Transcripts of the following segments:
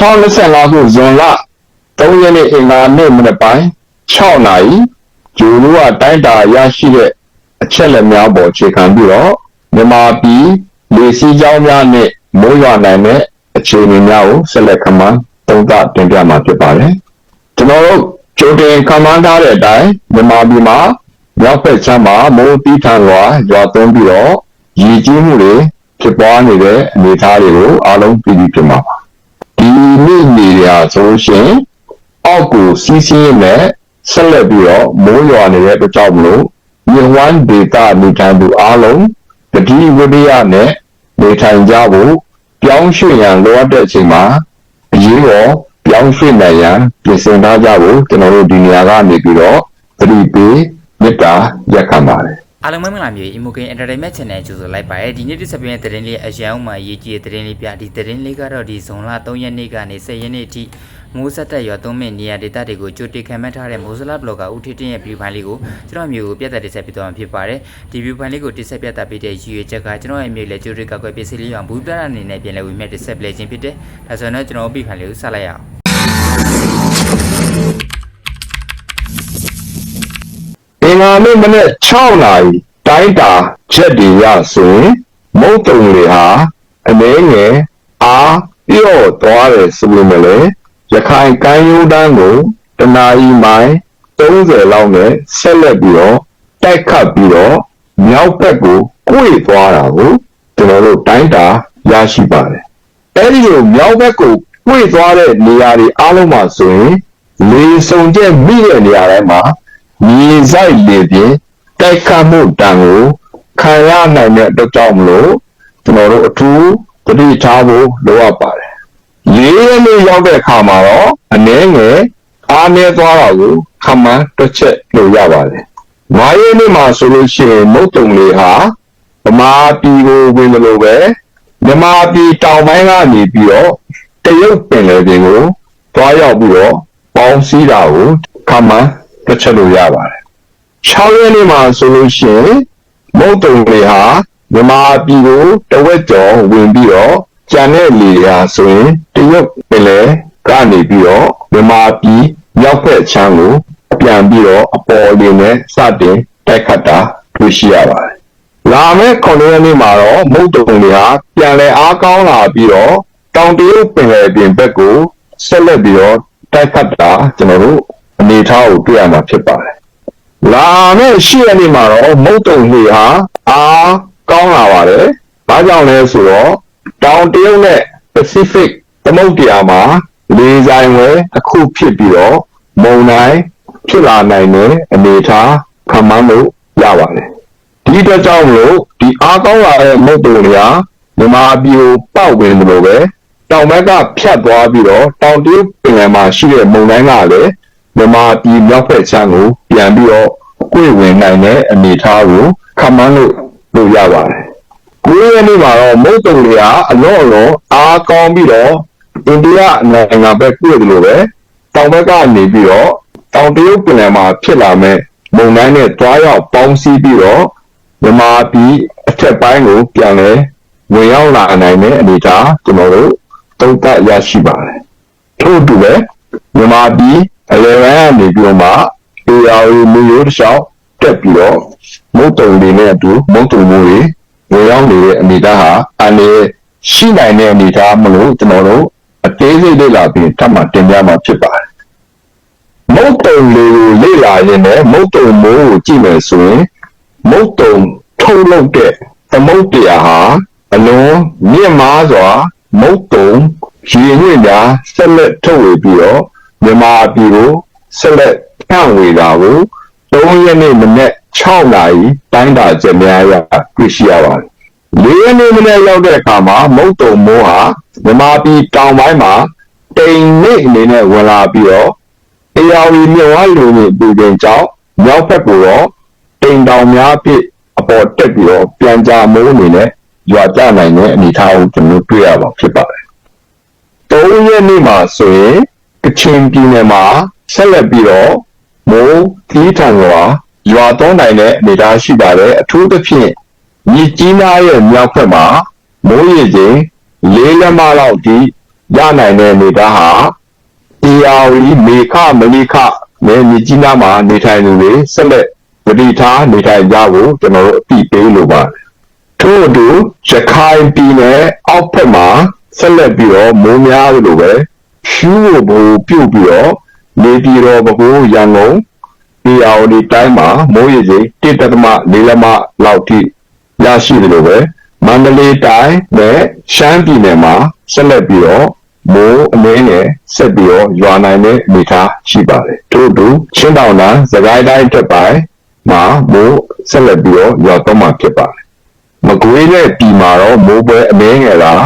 2025ခုဇွန်လ3ရက်နေ့အင်္ဂါနေ့မနက်ပိုင်း6နာရီဂျိုလိုကတိုင်းတာရရှိတဲ့အချက်လက်များပေါ်အခြေခံပြီးတော့မြန်မာပြည်လေစီးကြောင်းများနဲ့မိုးရွာနိုင်တဲ့အခြေအနေများကိုဆက်လက်ခန့်မှန်းသုံးသပ်တင်ပြမှာဖြစ်ပါတယ်။ကျွန်တော်တို့ကြိုတင်ခန့်မှန်းထားတဲ့အတိုင်းမြန်မာပြည်မှာမြောက်ဘက်ခြမ်းမှာမိုးတီးထန်စွာရွာသွန်းပြီးတော့ရည်ကြီးမှုတွေဖြစ်ပွားနေတဲ့အနေအထားတွေကိုအားလုံးသိပြီးဖြစ်မှာပါ။ ဒီနေ့နေရာဆိုလို့ရှိရင်အောက်ကိုစီးစီးနဲ့ဆက်လက်ပြီးတော့မိုးရွာနေတဲ့အတွက်ကြောင့်မလို့မြေဝမ်းဒေတာနေထိုင်သူအားလုံးတတိဝိရိယနဲ့နေထိုင်ကြဖို့ပြောင်းရွှေ့ရန်လိုအပ်တဲ့အချိန်မှာအရေးပေါ်ပြောင်းရွှေ့နိုင်ရန်ပြင်ဆင်ထားကြဖို့ကျွန်တော်တို့ဒီနေရာကနေပြီးတော့သတိပေးမေတ္တာရက်ခံပါတယ် အားလုံးပဲမင်္ဂလာမျိုး Emogen Entertainment Channel ကြိုဆိုလိုက်ပါတယ်ဒီနေ့တစ်ဆက်ပြည့်တဲ့သတင်းလေးအရန်အောင်မှာရေးကြည့်တဲ့သတင်းလေးပြဒီသတင်းလေးကတော့ဒီဇွန်လ3ရက်နေ့ကနေ10ရက်နေ့အထိမိုးဆက်တက်ရွာသွန်းမဲ့နေရာဒေသတွေကိုကြိုတင်ခံမှတ်ထားတဲ့မိုးစလာဘလော့ဂါဦးထစ်တင်ရဲ့ view file လေးကိုကျွန်တော်မျိုးကိုပြသတင်ဆက်ပြသွားမှာဖြစ်ပါတယ်ဒီ view file လေးကိုတင်ဆက်ပြသပေးတဲ့ရည်ရွယ်ချက်ကကျွန်တော်ရဲ့မျိုးလေကြိုတင်ကောက်ွယ်ပစ္စည်းလေးအောင်ဘူးပြရအနေနဲ့ပြန်လည်ဝင်မြတ်တင်ဆက်ပြခြင်းဖြစ်တယ်ဒါဆိုတော့ကျွန်တော် view file လေးကိုဆက်လိုက်ရအောင် အင်္ဂါနေ့မနေ့6နာရီတိုင်းတာချက်တွေရဆိုရင်မုတ်တုံတွေဟာအနေငယ်အားပြော့သွားတယ်ဆိုပေမဲ့လည်းရခိုင်ကမ်းရိုးတန်းကိုတနာရီမိုင်30လောက်နဲ့ဆက်လက်ပြီးတော့တိုက်ခတ်ပြီးတော့မြောက်ဘက်ကိုကွေ့သွားတာကိုကျွန်တော်တို့တိုင်းတာရရှိပါတယ်အဲဒီလိုမြောက်ဘက်ကိုကွေ့သွားတဲ့နေရာတွေအားလုံးမှာဆိုရင်လေစုံချက်မိတဲ့နေရာတိုင်းမှာ မြေဆိုင်လေပြင်းတိုက်ခတ်မှုတံကိုခံရနိုင်တဲ့အတွက်ကြောင့်မလို့ကျွန်တော်တို့အထူးသတိထားဖို့လိုအပ်ပါတယ်။လေးရက်နေ့ရောက်တဲ့အခါမှာတော့အနည်းငယ်အားနည်းသွားတာကိုခမန်းတစ်ချက်လို့ရပါတယ်။ငါးရက်နေ့မှာဆိုလို့ရှိရင်မုတ်တုံလေးဟာဗမာပြည်ကိုဝင်မလို့ပဲမြန်မာပြည်တောင်ပိုင်းကနေပြီးတော့တရုတ်ပင်လယ်ပြင်ကိုတွားရောက်ပြီးတော့ပေါင်းစည်းတာကိုခမန်း တစ်ချက်လို့ရပါတယ်။6ရက်နေ့မှာဆိုလို့ရှိရင်မုတ်တုံတွေဟာမြန်မာပြည်ကိုတဝက်ကျော်ဝင်ပြီးတော့ကျန်တဲ့လေတွေဟာဆိုရင်တရုတ်ပင်လယ်ကနေပြီးတော့မြန်မာပြည်မြောက်ဘက်ခြမ်းကို ပြန်ပြီးတော့အပေါ်လေနဲ့စတင်တိုက်ခတ်တာတွေ့ရှိရပါတယ်။လာမယ့်9ရက်နေ့မှာတော့မုတ်တုံတွေဟာပြန်လည်အားကောင်းလာပြီးတော့တောင်တရုတ်ပင်လယ်ပြင်ဘက်ကိုဆက်လက်ပြီးတော့တိုက်ခတ်တာကျွန်တော်တို့ အနေအထားကိုတွေ့ရမှာဖြစ်ပါတယ်။လာမယ့်ရှေ့ရက်နေ့မှာတော့မုတ်တုံတွေဟာအားကောင်းလာပါတယ်။ဘာကြောင့်လဲဆိုတော့တောင်တရုတ်နဲ့ Pacific သမုဒ္ဒရာမှာလေဆိုင်ဝဲတစ်ခုဖြစ်ပြီးတော့မုန်တိုင်းဖြစ်လာနိုင်တဲ့အနေအထားခံမှန်းလို့ရပါတယ်။ဒီအတွက်ကြောင့်မလို့ဒီအားကောင်းလာတဲ့မုတ်တုံတွေဟာမြန်မာပြည်ကိုပောက်ဝင်လို့ပဲတောင်ဘက်ကဖြတ်သွားပြီးတော့တောင်တရုတ်ပင်လယ်မှာရှိတဲ့မုန်တိုင်းကလည်း မြန်မာပြည်မြောက်ဘက်ခြမ်းကိုပြန်ပြီးတော့ကိုယ်ဝင်နိုင်တဲ့အနေအထားကိုခန့်မှန်းလို့လို့ရပါတယ်။ကိုယ်ရနေ့မှာတော့မုတ်တုံတွေကအလောအလောအားကောင်းပြီးတော့အိန္ဒိယနိုင်ငံဘက်ကိုယ်တယ်လို့ပဲတောင်ဘက်ကနေပြီးတော့တောင်တရုတ်ပင်လယ်မှာဖြစ်လာမဲ့မုန်တိုင်းနဲ့တွားရောက်ပေါင်းစည်းပြီးတော့မြန်မာပြည်အထက်ပိုင်းကိုပြန်လဲဝင်ရောက်လာနိုင်တဲ့အနေအထားကျွန်တော်တို့သုံးသပ်ရရှိပါတယ်။ထို့အတူပဲမြန်မာပြည် အလယ်ပိုင်းကနေပြီးတော့မှ AR မျိုးရိုးတစ်လျှောက်တက်ပြီးတော့မုတ်တုံတွေနဲ့အတူမုတ်တုံမှုတွေဝင်ရောက်နေတဲ့အနေအထားဟာအနေရှိနိုင်တဲ့အနေအထားမလို့ကျွန်တော်တို့အသေးစိတ်လေ့လာပြီးထပ်မံတင်ပြမှာဖြစ်ပါတယ်မုတ်တုံလေးကိုလေ့လာရင်လည်းမုတ်တုံမိုးကိုကြည့်မယ်ဆိုရင်မုတ်တုံထုတ်လုပ်တဲ့သမုတ်တရားဟာအလွန်မြင့်မားစွာမုတ်တုံရေညွှင့်များဆက်လက်ထုတ်ဝေပြီးတော့ မြန်မာပြည်ကိုဆက်လက်ဖြန့်ဝေတာကို3ရက်နေ့မနေ့6နာရီတိုင်းတာချက်များအရတွေ့ရှိရပါတယ်။၄ရက်နေ့မနေ့ရောက်တဲ့အခါမှာမုတ်တုံမိုးဟာမြန်မာပြည်တောင်ပိုင်းမှာတိမ်နေအနေနဲ့ဝင်လာပြီးတော့အေယာဝီမြဝလူမျိုးပူပင်ကြောင့်မြောက်ဘက်ကိုတော့တိမ်တောင်များဖြစ်အပေါ်တက်ပြီးတော့ပြန်ကြမိုးအနေနဲ့ရွာကျနိုင်တဲ့အနေအထားကိုကျွန်တော်တွေ့ရပါဖြစ်ပါတယ်။၃ရက်နေ့မှာဆိုရင် ကချင်ပြည်နယ်မှာဆက်လက်ပြီးတော့မိုးကြီးထန်စွာရွာသွန်းနိုင်တဲ့အနေအထားရှိပါတယ်အထူးသဖြင့်မြစ်ကြီးနားရဲ့မြောက်ဘက်မှာမိုးရေချိန်၄လက်မလောက်ထိရနိုင်တဲ့အနေအထားဟာတရားဝီမေခမလိခနဲ့မြကြီးနားမှာနေထိုင်သူတွေဆက်လက်ပဋိထားနေထိုင်ကြဖို့ကျွန်တော်တို့အတိပေးလိုပါတယ်ထို့အတူရခိုင်ပြည်နယ်အောက်ဖက်မှာဆက်လက်ပြီးတော့မိုးများသလိုပဲ ရှူးဖို့ဘူပြုတ်ပြီးတော့နေပြည်တော်ဘကိုးရန်ကုန်ဒီအောင်ဒီတိုင်းမှာမိုးရေချိန်တစ်တသမ၄လက်မလောက်ထိရရှိတယ်လို့ပဲမန္တလေးတိုင်းနဲ့ရှမ်းပြည်နယ်မှာဆက်လက်ပြီးတော့မိုးအနည်းငယ်ဆက်ပြီးတော့ရွာနိုင်တဲ့အနေအထားရှိပါတယ်ထို့အတူချင်းတောင်တန်းစကိုင်းတိုင်းတက်ပိုင်းမှာမိုးဆက်လက်ပြီးတော့ရွာတော့မှာဖြစ်ပါတယ်မကွေးတဲ့ပြည်မှာတော့မိုးပွဲအနည်းငယ်လား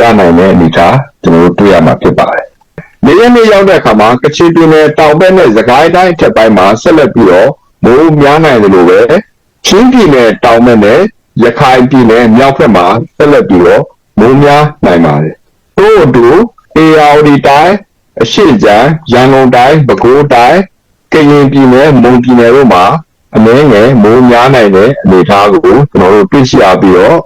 ရနိုင်တဲ့အနေအထားကျွန်တော်တို့တွေ့ရမှာဖြစ်ပါတယ် နေရနေရောက်တဲ့အခါမှာကချင်ပြည်နယ်တောင်ဘက်နဲ့စကိုင်းတိုင်းအထက်ပိုင်းမှာဆက်လက်ပြီးတော့မိုးများနိုင်တယ်လို့ပဲချင်းပြည်နယ်တောင်ဘက်နဲ့ရခိုင်ပြည်နယ်မြောက်ဘက်မှာဆက်လက်ပြီးတော့မိုးများနိုင်ပါတယ်။ထို့အတူ ARD တိုင်းအရှိချမ်းရန်ကုန်တိုင်းပဲခူးတိုင်းကရင်ပြည်နယ်မွန်ပြည်နယ်တို့မှာအနည်းငယ်မိုးများနိုင်တဲ့အနေအထားကိုကျွန်တော်တို့သိရှိရပြီးတော့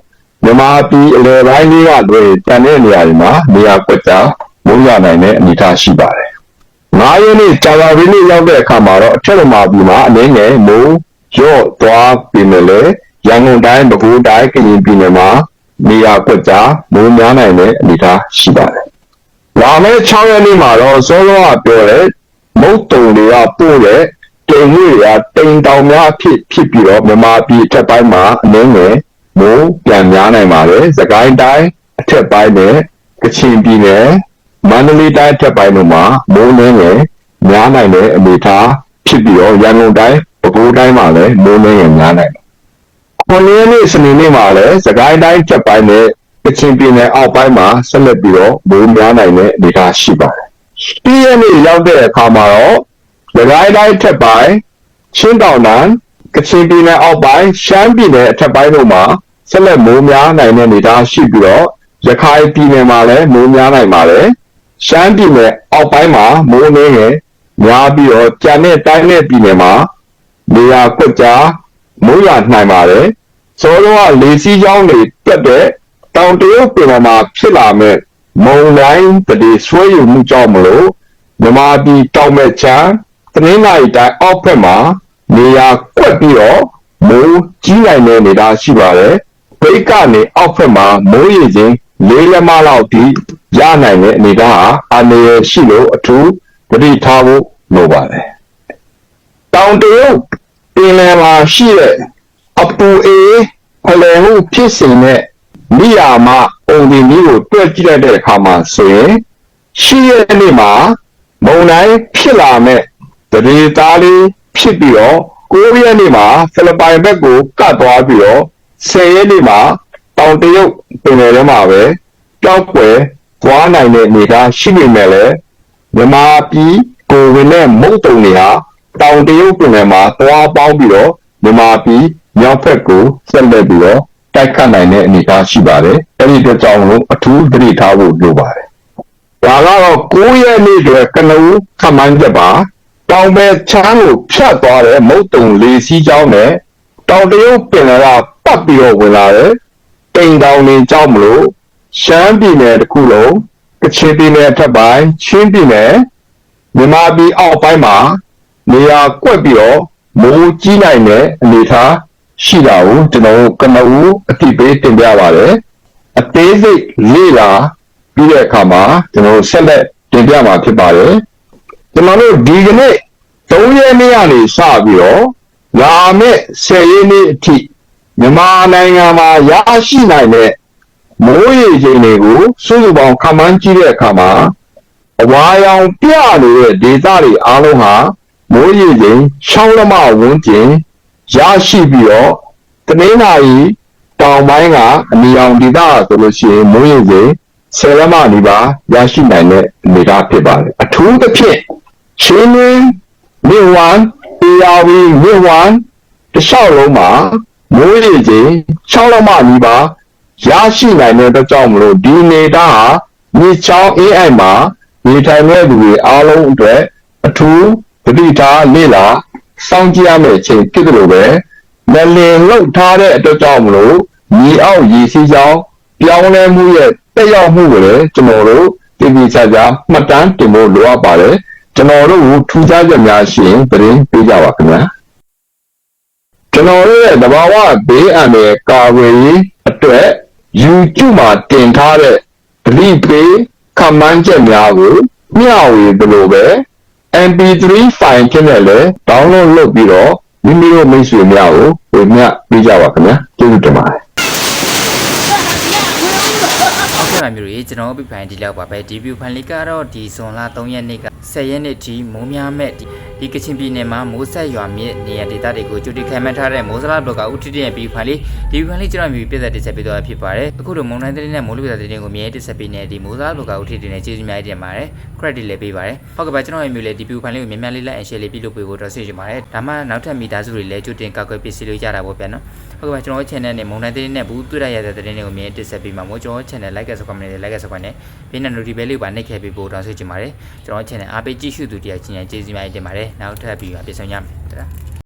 မြန်မာပြည်အလယ်ပိုင်းလေးကလွယ်တန်တဲ့နေရာတွေမှာနေရာကွက်ကြား မိုးရနိုင်တဲ့အနေအထားရှိပါတယ်။ငါးရက်နေ့ကြာသာပင်နေ့ရောက်တဲ့အခါမှာတော့အထက်မြန်မာပြည်မှာအနည်းငယ်မိုးရော့သွားပြီမယ်လေရန်ကုန်တိုင်းပဲခူးတိုင်းကရင်ပြည်နယ်မှာနေရာကွက်ကြားမိုးများနိုင်တဲ့အနေအထားရှိပါတယ်။လာမယ့်6ရက်နေ့မှာတော့စောစောကပြောတဲ့မုတ်တုံတွေကပို့တဲ့တိမ်ကြီးတွေကတိမ်တောင်များအဖြစ်ဖြစ်ပြီးတော့မြန်မာပြည်အထက်ပိုင်းမှာအနည်းငယ်မိုးပြန်များနိုင်ပါတယ်။စကိုင်းတိုင်းအထက်ပိုင်းနဲ့ကချင်ပြည်နယ် မန္တလေးတိုင်းအထက်ပိုင်းတို့မှာမိုးနည်းငယ်များနိုင်တဲ့အနေအထားဖြစ်ပြီးတော့ရန်ကုန်တိုင်းပဲခူးတိုင်းမှာလည်းမိုးနည်းငယ်များနိုင်တယ်။ခွန်လေးနေ့စနေနေ့မှာလည်းစကိုင်းတိုင်းအထက်ပိုင်းနဲ့ကချင်ပြည်နယ်အောက်ပိုင်းမှာဆက်လက်ပြီးတော့မိုးများနိုင်တဲ့အနေအထားရှိပါတယ်။ဒီရက်နေ့ရောက်တဲ့အခါမှာတော့စကိုင်းတိုင်းအထက်ပိုင်းချင်းတောင်တန်းကချင်ပြည်နယ်အောက်ပိုင်းရှမ်းပြည်နယ်အထက်ပိုင်းတို့မှာဆက်လက်မိုးများနိုင်တဲ့အနေအထားရှိပြီးတော့ရခိုင်ပြည်နယ်မှာလည်းမိုးများနိုင်ပါတယ်။ ရှမ်းပြည်နယ်အောက်ပိုင်းမှာမိုးနည်းငယ်များပြီးတော့ကြံတဲ့တိုင်းနဲ့ပြည်နယ်မှာနေရာကွက်ကြားမိုးရနိုင်ပါတယ်။စောတော့ကလေစီးကြောင်းတွေတက်တဲ့တောင်တရုတ်ပြည်နယ်မှာဖြစ်လာမဲ့မုန်တိုင်းတည်းဆွဲယူမှုကြောင့်မလို့မြမပြည်တောင်မဲ့ချမ်းတနင်္လာရီတိုင်းအောက်ဘက်မှာနေရာကွက်ပြီးတော့မိုးကြီးနိုင်တဲ့အနေအထားရှိပါတယ်။ဘိတ်ကနေအောက်ဘက်မှာမိုးရေချိန်လေးလက်မလောက်ထိ ရနိုင်တဲ့အနေအထားဟာအနေရရှိလို့အထူးသတိထားဖို့လိုပါတယ်။တောင်တရုတ်ပင်လယ်မှာရှိတဲ့အပူအေးဖလှယ်မှုဖြစ်စဉ်နဲ့မိယာမအုံဒီမီကိုတွက်ကြည့်လိုက်တဲ့အခါမှာဆိုရင်ရှိရဲ့နေ့မှာမုံတိုင်းဖြစ်လာမဲ့တရေသားလေးဖြစ်ပြီးတော့9ရက်နေ့မှာဖိလစ်ပိုင်ဘက်ကိုကတ်သွားပြီးတော့10ရက်နေ့မှာတောင်တရုတ်ပင်လယ်ထဲမှာပဲကြောက်ွယ် သွားနိုင်တဲ့အနေအထားရှိနေမယ်လေမြန်မာပြည်ကိုဝင်တဲ့မုတ်တုံတွေဟာတောင်တရုတ်ပင်လယ်မှာသွားပေါင်းပြီးတော့မြန်မာပြည်မြောက်ဘက်ကိုဆက်လက်ပြီးတော့တိုက်ခတ်နိုင်တဲ့အနေအထားရှိပါတယ်အဲ့ဒီအတွက်ကြောင့်လို့အထူးသတိထားဖို့လိုပါတယ်ဒါကတော့9ရက်နေ့အတွက်ကနဦးခမှန်းချက်ပါတောင်ပဲချမ်းကိုဖြတ်သွားတဲ့မုတ်တုံလေးစီးကြောင်းနဲ့တောင်တရုတ်ပင်လယ်ကပတ်ပြီးတော့ဝင်လာတယ်တိမ်တောင်တွေကြောင့်မလို့ ရှမ်းပြည်နယ်တစ်ခုလုံးကချင်ပြည်နယ်အထက်ပိုင်းချင်းပြည်နယ်မြန်မာပြည်အောက်ပိုင်းမှာနေရာကွက်ပြီးတော့မိုးကြီးနိုင်တဲ့အနေအထားရှိတာကိုကျွန်တော်တို့ကနဦးအတိပေးတင်ပြပါတယ်အသေးစိတ်လေ့လာပြီးတဲ့အခါမှာကျွန်တော်တို့ဆက်လက်တင်ပြမှာဖြစ်ပါတယ်ကျွန်တော်တို့ဒီကနေ့3ရက်နေ့ကနေစပြီးတော့လာမယ့်10ရက်နေ့အထိမြန်မာနိုင်ငံမှာရရှိနိုင်တဲ့ မိုးရေချိန်တွေကိုစုစုပေါင်းခန့်မှန်းကြည့်တဲ့အခါမှာအဝါရောင်ပြနေတဲ့ဒေသတွေအားလုံးဟာမိုးရေချိန်6လမဝန်းကျင်ရရှိပြီးတော့တနင်္လာရီတောင်ပိုင်းကအနီရောင်ဒေသဆိုလို့ရှိရင်မိုးရေချိန်10လမနီးပါးရရှိနိုင်တဲ့အနေအထားဖြစ်ပါတယ်အထူးသဖြင့်ချင်းရင်းမြဝန် ARV မြဝန်တလျှောက်လုံးမှာမိုးရေချိန်6လမနီးပါး ရရှိနိုင်တဲ့အတွက်ကြောင့်မလို့ဒီနေတာဟာမြေချောင်း AI မှာနေထိုင်တဲ့လူတွေအားလုံးအတွက်အထူးပဋိထားလေ့လာစောင့်ကြည့်ရမယ့်အချိန်ဖြစ်တယ်လို့ပဲမလင်လောက်ထားတဲ့အတွက်ကြောင့်မလို့မြေအောက်ရေစီးကြောင်းပြောင်းလဲမှုရဲ့တက်ရောက်မှုကိုလည်းကျွန်တော်တို့တည်တည်ချာချာမှတ်တမ်းတင်ဖို့လိုအပ်ပါတယ်ကျွန်တော်တို့ကိုထူးခြားချက်များရှိရင်သတင်းပေးကြပါခင်ဗျာကျွန်တော်တို့ရဲ့တဘာဝဘေးအန္တရာယ်ကာကွယ်ရေးအတွက် YouTube မှာတင်ထားတဲ့သတိပေးခမန်းချက်များကိုမျှဝေသလိုပဲ MP3 file ဖြစ်နေလဲ download လုပ်ပြီးတော့မိမိတို့မိတ်ဆွေများကိုဝေမျှပေးကြပါခင်ဗျာကျေးဇူးတင်ပါတယ်ဟုတ်ကဲ့ပါမျိုးကြီးကျွန်တော်ပြဖိုင်ဒီလောက်ပါပဲဒီ view ဖိုင်လေးကတော့ဒီဇွန်လ3ရက်နေ့က10ရက်နေ့ထိမိုးများမဲ့ဒီဒီကချင်ပြည်နယ်မှာမိုးဆက်ရွာမြစ်နေရာဒေသတွေကိုကြိုတင်ခံမှန်းထားတဲ့မိုးစလားဘလော့ကဦးထစ်တဲ့ view ဖိုင်လေးဒီ view ဖိုင်လေးကျွန်တော်မျိုးပြည့်စက်တင်ဆက်ပေးတော့ဖြစ်ပါတယ်အခုလိုမုံတိုင်းတဲ့နဲ့မိုးလေဝသသတင်းကိုမြဲတင်ဆက်ပေးနေဒီမိုးစလားဘလော့ကဦးထစ်တဲ့နဲ့ကျေးဇူးများတင်ပါတယ် credit လည်းပေးပါတယ်ဟုတ်ကဲ့ပါကျွန်တော်ရဲ့မျိုးလေးဒီ view ဖိုင်လေးကိုမြန်မြန်လေး like and share လေးပြုလုပ်ပေးဖို့တော့ဆွေးချင်ပါတယ်ဒါမှနောက်ထပ်မိသားစုတွေလည်းကြိုတင်ကောက်ွယ်ပစ္စည်းလို့ရတာပေါ့ဗျာနော်ဟုတ်ကဲ့ပါကျွန်တော်ရဲ့ channel နဲ့မုံတိုင်းတဲ့နဲ့ဘူးတွေ့ရတဲ့သတင်းတွေကိုမြဲတင်ဆက်ပေးမှာမို့ကျွန်တော် channel like ဆို comment နဲ့ like ဆို comment နဲ့ဘေးနဲ့ notification လေးပါနှိပ်ခဲ့ပေးဖို့တောင်းဆိုချင်ပါတယ်ကျွန်တော် channel အားပေးကြည့်ရှုသူတရားချင်းချင်းကျေးဇူးများတင်ပါတယ်နောက်ထပ်ပြီးပါပြန်ဆောင်ရမယ်